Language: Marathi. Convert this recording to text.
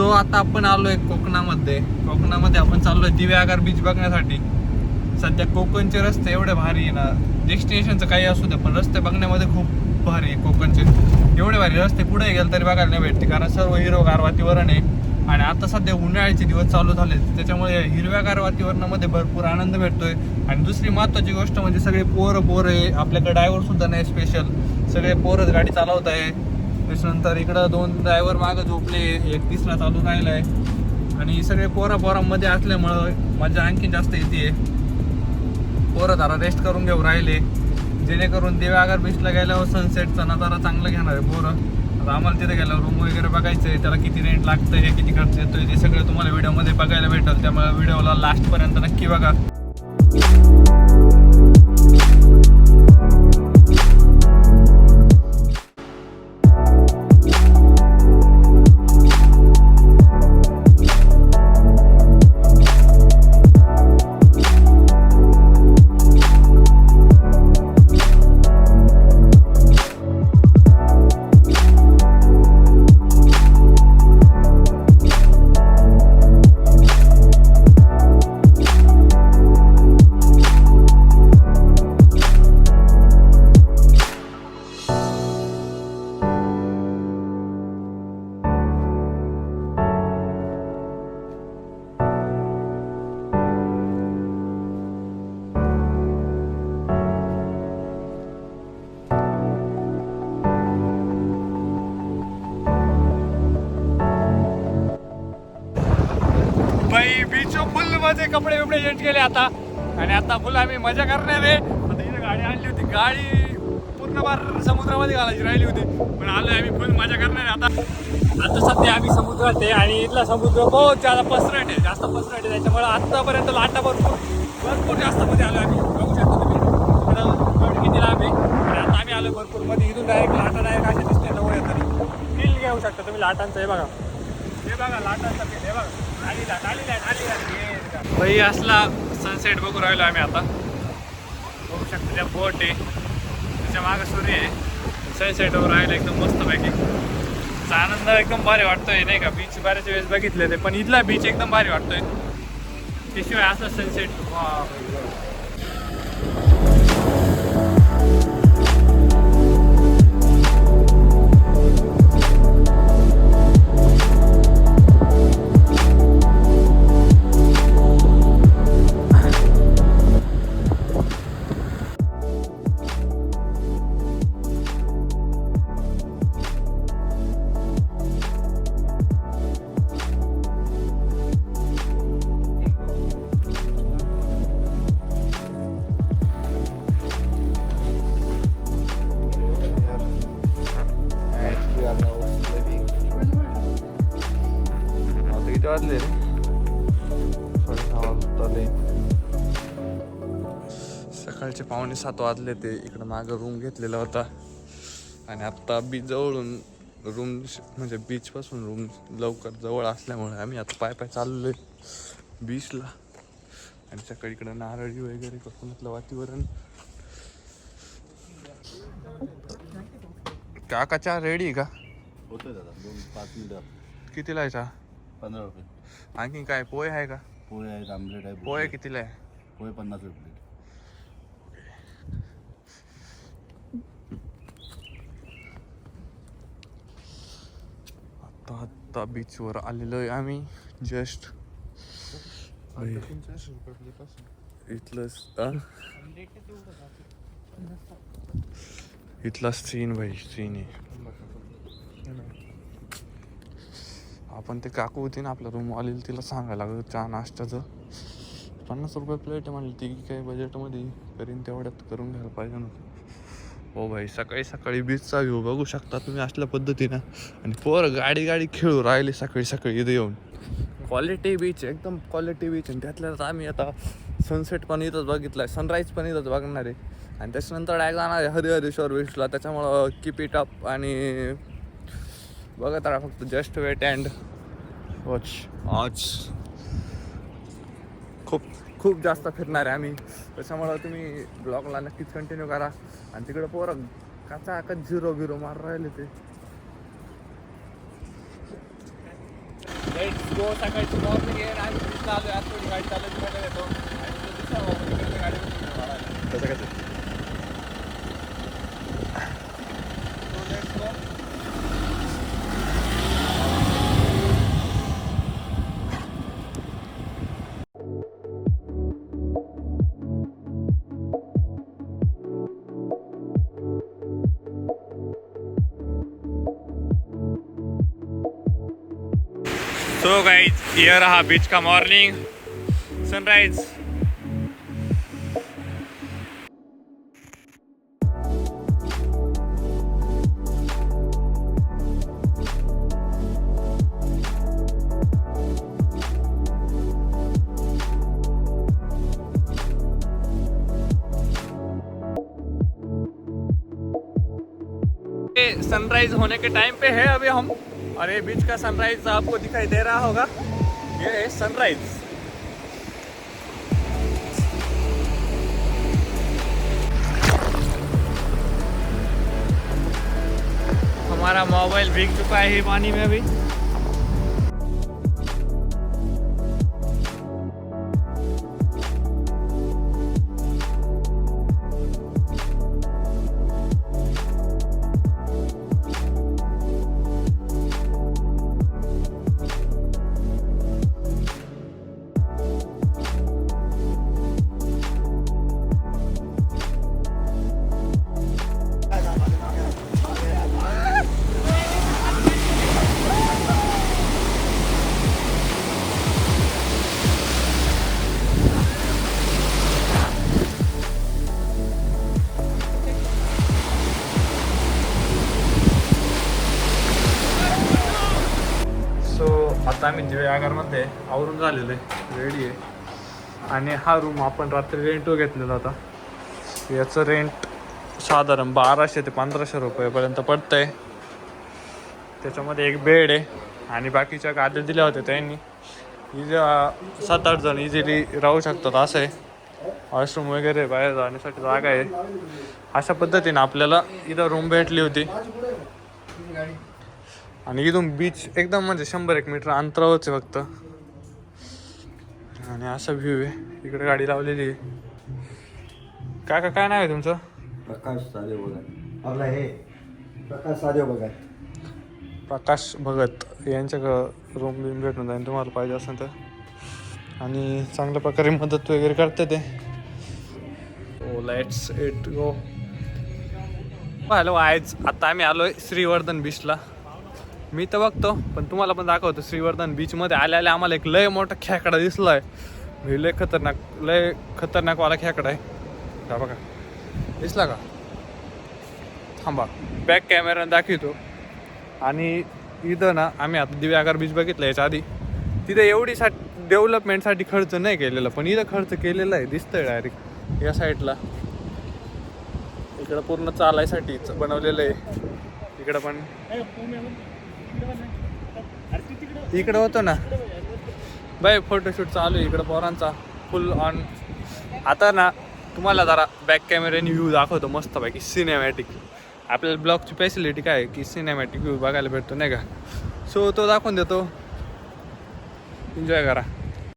सो आता आपण आलोय कोकणामध्ये. कोकणामध्ये आपण चाललोय दिव्यागार बीच बघण्यासाठी. सध्या कोकणचे रस्ते एवढे भारी आहे ना. डेस्टिनेशनचं काही असू दे पण रस्ते बघण्यामध्ये खूप भारी आहे कोकणचे. एवढे भारी रस्ते पुढे गेले तरी बघायला नाही भेटते कारण सर्व हिरो गारवातीवरण आहे. आणि आता सध्या उन्हाळ्याचे दिवस चालू झाले त्याच्यामुळे हिरव्यागार वातावरणामध्ये भरपूर आनंद भेटतोय. आणि दुसरी महत्वाची गोष्ट म्हणजे सगळे पोरं पोरं आहे. आपल्याकडे ड्रायव्हर सुद्धा नाही स्पेशल सगळे पोरच गाडी चालवत आहे त्याच्यानंतर इकडं दोन ड्रायव्हर मागं झोपले एक तिसरा चालू राहिला आहे आणि सगळे पोरं पोरांमध्ये असल्यामुळं मजा आणखी जास्त येते पोरं जरा रेस्ट करून घेऊ राहिले. जेणेकरून देवागर बीचला गेल्यावर सनसेटचा नजारा चांगला घेणार आहे पोरं. आता आम्हाला तिथे गेल्यावर रूम वगैरे बघायचं आहे त्याला किती रेंट लागतंय किती खर्च येतोय ते सगळं तुम्हाला व्हिडिओमध्ये बघायला भेटेल. त्यामुळे व्हिडिओला लास्टपर्यंत नक्की बघा. कपडे बिपडे चेंज केले आता. आणि आता फुल आम्ही मजा करणार आहे आता इथे गाडी आणली होती. गाडी पूर्ण बार समुद्रामध्ये घालायची राहिली होती. पण आलोय आम्ही फुल मजा करणार आहे आता. आता सध्या आम्ही समुद्रात आहे आणि इथला समुद्र बहुत जास्त पसरट आहे. जास्त पसरट आहे. त्याच्यामुळे आतापर्यंत लाटा भरपूर भरपूर जास्त मध्ये आलो आम्ही. बघू शकतो तुम्ही. इकडं गड आणि आता आम्ही आलो भरपूरमध्ये. इथून डायरेक्ट लाटा डायरेक्ट असे दिसते जवळ येतात फील घेऊ शकता तुम्ही लाटांचं. हे बघा. हे बघा लाटांचा फील हे बघा. आली लाट आली लाट आली लाट. भाई असला सनसेट बघू राहिलो आम्ही आता. बघू शकतो त्या बोट आहे. त्याच्या मागं सूर्य आहे. सनसेट वर राहिलं एकदम मस्त पैकी आनंद एकदम भारी वाटतोय नाही का? बीच बऱ्याच वेळेस बघितले ते पण इथला बीच एकदम भारी वाटतोय. त्याशिवाय असला सनसेट सकाळचे पावणे सात वाजले ते इकडं मागं रूम घेतलेला होता. आणि आत्ता बीच जवळून रूम म्हणजे बीचपासून रूम लवकर जवळ असल्यामुळे आम्ही आता पाय पाय चाललोय बीचला आणि सकाळी इकडं नारळी वगैरे कोकणातलं वातावरण. काका चहा रेडी का? होतोय दादा दोन पाच मिनिटं. कितीला आहे चहा पंधरा रुपये. आणखी काय पोहे आहे का? पोहे आहेत आमलेट आहे पोहे कितीला आहे? पोहे पन्नास रुपये प्लेट आता आत्ता बीचवर आलेलो आहे आम्ही जस्ट इथलं इथला सीन भाई सीन आहे. आपण ते काकू होती ना आपल्या रूम आलेली तिला सांगायला लागलं चहा नाश्त्याचं. पन्नास रुपये प्लेट म्हणली ती काही बजेटमध्ये करीन तेवढ्यात करून घ्यायला पाहिजे ना हो भाई सकाळी सकाळी बीचचा व्ह्यू बघू शकता तुम्ही असल्या पद्धतीनं. आणि पोर गाडी गाडी खेळू राहिले सकाळी सकाळी इथे येऊन. क्वालिटी बीच एकदम क्वालिटी बीच आणि त्यातल्याच आम्ही आता सनसेट पण इथंच बघितलाय. सनराईज पण इथंच बघणार आहे. आणि त्याच्यानंतर डायरेक्ट जाणार आहे हरिहरेश्वर बीचला त्याच्यामुळं किप इट अप आणि बघत राहा फक्त जस्ट वेट अँड वॉच आज खूप जास्त फिरणार आहे आम्ही. त्याच्यामुळं तुम्ही ब्लॉगला नक्कीच कंटिन्यू करा. आणि तिकडं पोरं काचा का झिरो बिरो मार राहिले ते. लेट्स गो सकाळची मॉर्निंग आहे आम्ही आलो आज थोडी गाडी बघायला येतो? आणि दुसरा गाडी. कसं कसं? सो गाइज़ ये रहा बीच का मॉर्निंग सनराइज सनराइज होने के टाइम पे है अभी हम। और ये बीच का सनराइज आपको दिखाई दे रहा होगा। ये है सनराइज हमारा मोबाइल भीग चुका है पानी में अभी। आता आम्ही म्हणजे दिव्यागारमध्ये आवरून झालेलं आहे. रेडी आहे. आणि हा रूम आपण रात्री रेंटवर घेतलेला होता. याचं रेंट साधारण बाराशे ते पंधराशे रुपयेपर्यंत पडतं आहे त्याच्यामध्ये एक बेड आहे आणि बाकीच्या गाद्या दिल्या होत्या त्यांनी. इथे सात आठ जण इझिली राहू शकतात असं आहे वॉशरूम वगैरे बाहेर जाण्यासाठी जागा आहे. अशा पद्धतीने आपल्याला इथं रूम भेटली होती. आणि इथून बीच एकदम म्हणजे शंभर एक मीटर अंतरावरच आहे फक्त. आणि असा व्ह्यू आहे. इकडे गाडी लावलेली आहे. काय काय काय नाव आहे तुमचं? प्रकाश साधे आपला हे प्रकाश साधे बघा प्रकाश भगत. यांच्याकडं रूम बिम भेटून जाईल तुम्हाला पाहिजे असेल तर. आणि चांगल्या प्रकारे मदत वगैरे करते ते. Oh let's it go hello आज आता आम्ही आलोय श्रीवर्धन बीचला मी तर बघतो पण तुम्हाला पण दाखवतो श्रीवर्धन बीचमध्ये आल्या आल्या आम्हाला एक लय मोठा खेकडा दिसलाय. मी लय खतरनाक लय खतरनाकवाला खेकडा आहे. का बघा. दिसला का? थांबा. बॅक कॅमेऱ्याने दाखवतो. आणि इथं ना आम्ही आता दिव्यागार बीच बघितलं याच्या आधी. तिथे एवढी सा डेव्हलपमेंटसाठी खर्च नाही केलेला पण इथं खर्च केलेला आहे दिसतंय डायरेक्ट या साईडला इकडं पूर्ण चालायसाठी बनवलेलं आहे. इकडं पण. इकडं होतो ना. बाय फोटोशूट चालू आहे इकडं पोरांचा. फुल ऑन आता ना तुम्हाला जरा बॅक कॅमेऱ्याने व्ह्यू दाखवतो मस्तपैकी सिनेमॅटिक आपल्याला ब्लॉगची फॅसिलिटी काय की सिनेमॅटिक व्ह्यू बघायला भेटतो नाही का? सो तो दाखवून देतो. एन्जॉय करा.